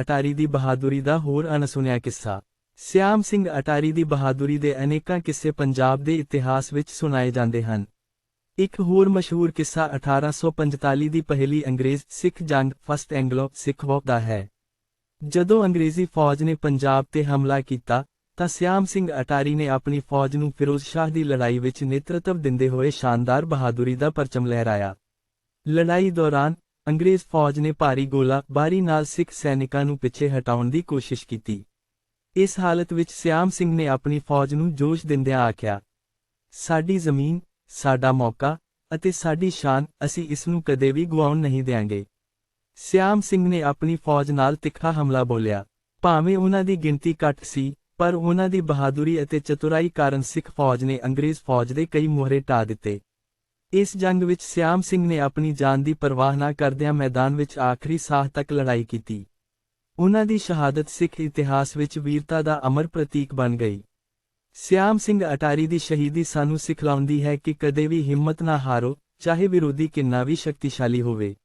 ਅਟਾਰੀ ਦੀ ਬਹਾਦੁਰੀ ਦਾ ਹੋਰ ਅਣਸੁਣਿਆ ਕਿੱਸਾ। ਸਿਆਮ ਸਿੰਘ ਅਟਾਰੀ ਦੀ ਬਹਾਦੁਰੀ ਦੇ ਅਨੇਕਾਂ ਕਿੱਸੇ ਪੰਜਾਬ ਦੇ ਇਤਿਹਾਸ ਵਿੱਚ ਸੁਣਾਏ ਜਾਂਦੇ ਹਨ। ਇੱਕ ਹੋਰ ਮਸ਼ਹੂਰ ਕਿੱਸਾ 1845 ਦੀ ਪਹਿਲੀ ਅੰਗਰੇਜ਼ ਸਿੱਖ ਜੰਗ ਫਸਟ ਐਂਗਲੋ ਸਿੱਖ ਵਾਰ ਦਾ ਹੈ। ਜਦੋਂ ਅੰਗਰੇਜ਼ੀ ਫੌਜ ਨੇ ਪੰਜਾਬ ਤੇ ਹਮਲਾ ਕੀਤਾ, ਤਾਂ ਸਿਆਮ ਸਿੰਘ ਅਟਾਰੀ ਨੇ ਆਪਣੀ ਫੌਜ ਨੂੰ ਫਿਰੋਜ਼ ਸ਼ਾਹ ਦੀ ਲੜਾਈ ਵਿੱਚ ਨੇਤਰਤਵ ਦਿੰਦੇ ਹੋਏ ਸ਼ਾਨਦਾਰ ਬਹਾਦੁਰੀ ਦਾ ਪਰਚਮ ਲਹਿਰਾਇਆ। ਲੜਾਈ ਦੌਰਾਨ ਅੰਗਰੇਜ਼ ਫੌਜ ਨੇ ਭਾਰੀ ਗੋਲਾ ਬਾਰੀ ਨਾਲ ਸਿੱਖ ਸੈਨਿਕਾਂ ਨੂੰ ਪਿੱਛੇ ਹਟਾਉਣ ਦੀ ਕੋਸ਼ਿਸ਼ ਕੀਤੀ। ਇਸ ਹਾਲਤ ਵਿੱਚ ਸਿਆਮ ਸਿੰਘ ਨੇ ਆਪਣੀ ਫੌਜ ਨੂੰ ਜੋਸ਼ ਦਿੰਦਿਆਂ ਆਖਿਆ, ਸਾਡੀ ਜ਼ਮੀਨ, ਸਾਡਾ ਮੌਕਾ ਅਤੇ ਸਾਡੀ ਸ਼ਾਨ ਅਸੀਂ ਇਸ ਨੂੰ ਕਦੇ ਵੀ ਗੁਆਉਣ ਨਹੀਂ ਦੇਵਾਂਗੇ ਸਿਆਮ ਸਿੰਘ ਨੇ ਆਪਣੀ ਫੌਜ ਨਾਲ ਤਿੱਖਾ ਹਮਲਾ ਬੋਲਿਆ। ਭਾਵੇਂ ਉਹਨਾਂ ਦੀ ਗਿਣਤੀ ਘੱਟ ਸੀ, ਪਰ ਉਹਨਾਂ ਦੀ ਬਹਾਦੁਰੀ ਅਤੇ ਚਤੁਰਾਈ ਕਾਰਨ ਸਿੱਖ ਫੌਜ ਨੇ ਅੰਗਰੇਜ਼ ਫੌਜ ਦੇ ਕਈ ਮੋਹਰੇ ਢਾ ਦਿੱਤੇ। ਇਸ ਜੰਗ ਵਿੱਚ ਸਿਆਮ ਸਿੰਘ ਨੇ ਆਪਣੀ ਜਾਨ ਦੀ ਪਰਵਾਹ ਨਾ ਕਰਦਿਆਂ ਮੈਦਾਨ ਵਿੱਚ ਆਖਰੀ ਸਾਹ ਤੱਕ ਲੜਾਈ ਕੀਤੀ। ਉਹਨਾਂ ਦੀ ਸ਼ਹਾਦਤ ਸਿੱਖ ਇਤਿਹਾਸ ਵਿੱਚ ਵੀਰਤਾ ਦਾ ਅਮਰ ਪ੍ਰਤੀਕ ਬਣ ਗਈ। ਸਿਆਮ ਸਿੰਘ ਅਟਾਰੀ ਦੀ ਸ਼ਹੀਦੀ ਸਾਨੂੰ ਸਿਖਲਾਉਂਦੀ ਹੈ ਕਿ ਕਦੇ ਵੀ ਹਿੰਮਤ ਨਾ ਹਾਰੋ, ਚਾਹੇ ਵਿਰੋਧੀ ਕਿੰਨਾ ਵੀ ਸ਼ਕਤੀਸ਼ਾਲੀ ਹੋਵੇ।